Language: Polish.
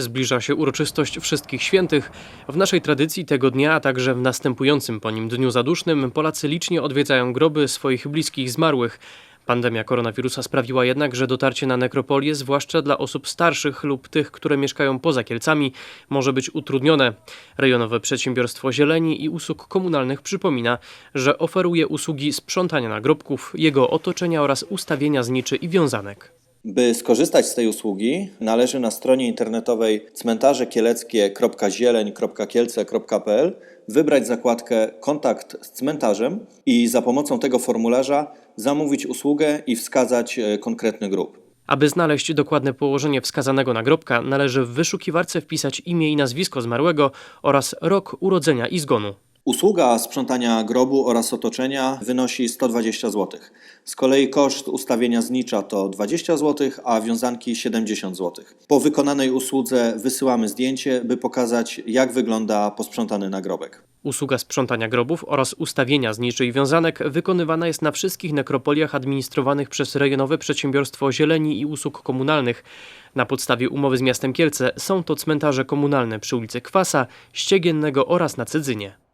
Zbliża się uroczystość Wszystkich Świętych. W naszej tradycji tego dnia, a także w następującym po nim Dniu Zadusznym Polacy licznie odwiedzają groby swoich bliskich zmarłych. Pandemia koronawirusa sprawiła jednak, że dotarcie na nekropolię, zwłaszcza dla osób starszych lub tych, które mieszkają poza Kielcami, może być utrudnione. Rejonowe Przedsiębiorstwo Zieleni i Usług Komunalnych przypomina, że oferuje usługi sprzątania nagrobków, jego otoczenia oraz ustawienia zniczy i wiązanek. By skorzystać z tej usługi, należy na stronie internetowej cmentarzekieleckie.zieleń.kielce.pl wybrać zakładkę Kontakt z cmentarzem i za pomocą tego formularza zamówić usługę i wskazać e, konkretny grób. Aby znaleźć dokładne położenie wskazanego nagrobka, należy w wyszukiwarce wpisać imię i nazwisko zmarłego oraz rok urodzenia i zgonu. Usługa sprzątania grobu oraz otoczenia wynosi 120 zł. Z kolei koszt ustawienia znicza to 20 zł, a wiązanki 70 zł. Po wykonanej usłudze wysyłamy zdjęcie, by pokazać, jak wygląda posprzątany nagrobek. Usługa sprzątania grobów oraz ustawienia zniczy i wiązanek wykonywana jest na wszystkich nekropoliach administrowanych przez rejonowe przedsiębiorstwo zieleni i usług komunalnych. Na podstawie umowy z miastem Kielce są to cmentarze komunalne przy ulicy Kwasa, Ściegiennego oraz na Cydzynie.